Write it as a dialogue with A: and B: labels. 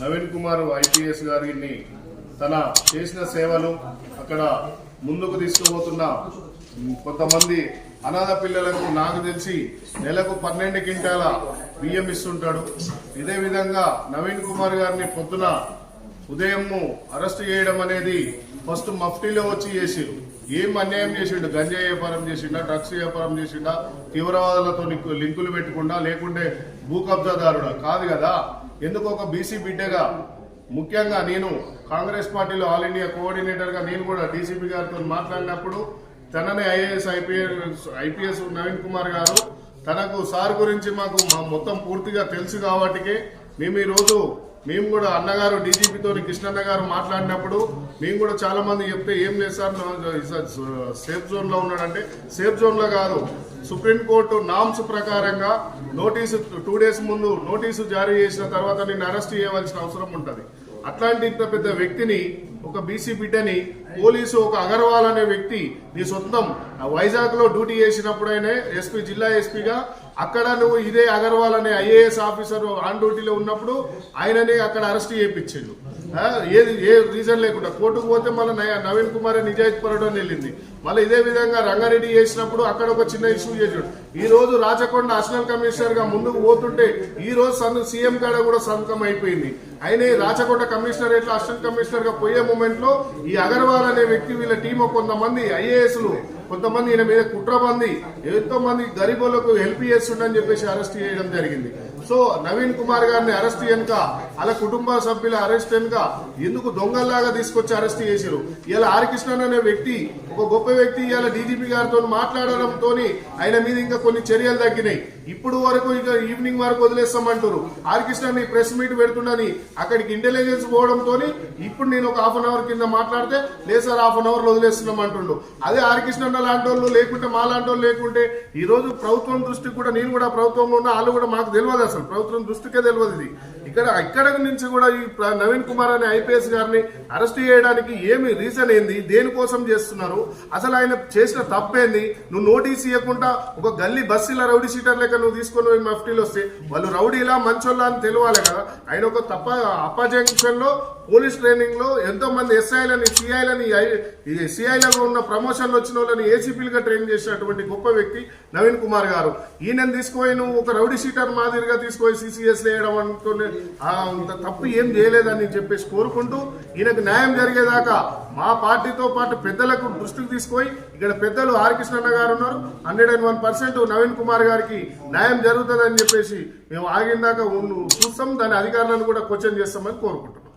A: Naveen Kumar IPS గారిని తన చేసిన సేవలు అక్కడ ముందుకు తీసుకుపోతున్న కొంతమంది అనాథ పిల్లలకు నాకు తెలిసి నెలకు పన్నెండు క్వింటాల బియ్యం ఇస్తుంటాడు. ఇదే విధంగా నవీన్ కుమార్ గారిని పొద్దున ఉదయం అరెస్ట్ చేయడం అనేది ఫస్ట్ మఫ్టీలో వచ్చి చేసిరు ఏం అన్యాయం చేసిండు? గంజాయి వ్యాపారం చేసిండా? డ్రగ్స్ వ్యాపారం చేసిండా? తీవ్రవాదులతో లింకులు పెట్టకుండా? లేకుంటే భూ కబ్జాదారుడా? కాదు కదా. ఎందుకు ఒక బీసీ బిడ్డగా? ముఖ్యంగా నేను కాంగ్రెస్ పార్టీలో ఆల్ ఇండియా కోఆర్డినేటర్గా నేను కూడా డీసీపీ గారితో మాట్లాడినప్పుడు తనని IAS IPS IPS Naveen Kumar గారు తనకు సార్ గురించి మాకు మా మొత్తం పూర్తిగా తెలుసు కాబట్టికే మేము ఈ రోజు మేము కూడా అన్నగారు డీజీపీతో కృష్ణన్న గారు మాట్లాడినప్పుడు మేము కూడా చాలా మంది చెప్తే ఏం లేదు సార్ సేఫ్ జోన్లో ఉన్నాడంటే సేఫ్ జోన్లో కాదు. సుప్రీంకోర్టు నామ్స్ ప్రకారంగా నోటీసు టూ డేస్ ముందు నోటీసు జారీ చేసిన తర్వాత నేను అరెస్ట్ చేయవలసిన అవసరం ఉంటుంది. అట్లాంటి ఇంత పెద్ద వ్యక్తిని ఒక బీసీ బిడ్డని పోలీసు ఒక అగర్వాల్ అనే వ్యక్తి నీ సొంతం వైజాగ్లో డ్యూటీ చేసినప్పుడైనా ఎస్పీ జిల్లా ఎస్పీగా అక్కడ నువ్వు ఇదే అగర్వాల్ అనే ఐఏఎస్ ఆఫీసర్ ఆన్ డ్యూటీలో ఉన్నప్పుడు ఆయననే అక్కడ అరెస్ట్ చేయించిండు. ఏది ఏ రీజన్ లేకుండా. కోర్టుకు పోతే మళ్ళీ నవీన్ కుమార్ నిజాయితీ పడడం వెళ్ళింది. మళ్ళీ ఇదే విధంగా రంగారెడ్డి చేసినప్పుడు అక్కడ ఒక చిన్న ఇష్యూ చేసాడు ఈ రోజు రాచకొండ అడిషనల్ కమిషనర్గా ముందుకు పోతుంటే ఈ రోజు సన్ సీఎం కాడ కూడా సంతకం అయిపోయింది. ఆయన ఈ రాచకొండ కమిషనర్ ఎట్లా అసిస్టెంట్ కమిషనర్గా పోయే మూమెంట్లో ఈ అగర్వాల్ అనే వ్యక్తి వీళ్ళ టీం కొంతమంది ఐఏఎస్లు కొంతమంది ఈయన మీద కుట్రబంది ఎంతో మంది గరీబులకు హెల్ప్ చేస్తుండని చెప్పేసి అరెస్ట్ చేయడం జరిగింది. సో నవీన్ కుమార్ గారిని అరెస్ట్ వెనుక అలా కుటుంబ సభ్యుల అరెస్ట్ వెనుక ఎందుకు దొంగల్లాగా తీసుకొచ్చి అరెస్ట్ చేశారు ఇలా ఆరికృష్ణన్ అనే వ్యక్తి ఒక గొప్ప వ్యక్తి ఇలా డీజీపీ గారితో మాట్లాడడంతో ఆయన మీద ఇంకా కొన్ని చర్యలు తగ్గినాయి. ఇప్పుడు వరకు ఇక ఈవినింగ్ వరకు వదిలేస్తామంటారు ఆర్ ప్రెస్ మీట్ పెడుతుండని అక్కడికి ఇంటెలిజెన్స్ పోవడంతో ఇప్పుడు నేను ఒక హాఫ్ అన్ అవర్ కింద మాట్లాడితే లేదు సార్ హాఫ్ అన్ అవర్లో వదిలేస్తున్నాం అంటుండు అదే ఆర్ లాంటి వాళ్ళు లేకుంటే మా లాంటి వాళ్ళు లేకుంటే ఈ రోజు ప్రభుత్వం దృష్టికి కూడా నేను కూడా ప్రభుత్వంలో ఉన్న వాళ్ళు కూడా మాకు తెలియదు అసలు అసలు ప్రభుత్వం దృష్టికే తెలియదు ఇది. ఇక్కడ ఇక్కడ నుంచి కూడా ఈ నవీన్ కుమార్ అనే ఐపీఎస్ గారిని అరెస్ట్ చేయడానికి ఏమి రీజన్ ఏంది? దేనికోసం చేస్తున్నారు? అసలు ఆయన చేసిన తప్పేంది? నువ్వు నోటీస్ ఇవ్వకుండా ఒక గల్లీ బస్సుల రౌడీ సీటర్ లెక్క నువ్వు తీసుకొని పోయి మఫ్టీలు వస్తే వాళ్ళు రౌడీలా మంచోళ్ళ అని తెలియాలి కదా? ఆయన ఒక తప్ప అప్ప లో పోలీస్ ట్రైనింగ్లో ఎంతో మంది ఎస్ఐలని సిఐలని సిఐలలో ఉన్న ప్రమోషన్లు వచ్చిన వాళ్ళని ఏసీపీలుగా ట్రైన్ చేసినటువంటి గొప్ప వ్యక్తి నవీన్ కుమార్ గారు. ఈయనని తీసుకుపోయి నువ్వు ఒక రౌడీ సీటర్ మాదిరిగా తీసుకుపోయి సిసిఎస్ వేయడం అనుకునే అంత తప్పు ఏం చేయలేదని చెప్పేసి కోరుకుంటూ ఈయనకు న్యాయం జరిగేదాకా మా పార్టీతో పాటు పెద్దలకు దృష్టికి తీసుకొని ఇక్కడ పెద్దలు ఆర్ గారు ఉన్నారు. Hundred and one percent Naveen Kumar గారికి న్యాయం జరుగుతుందని చెప్పేసి మేము ఆగిన దాకా చూస్తాం. దాని అధికారులను కూడా క్వశ్చన్ చేస్తామని కోరుకుంటున్నాం.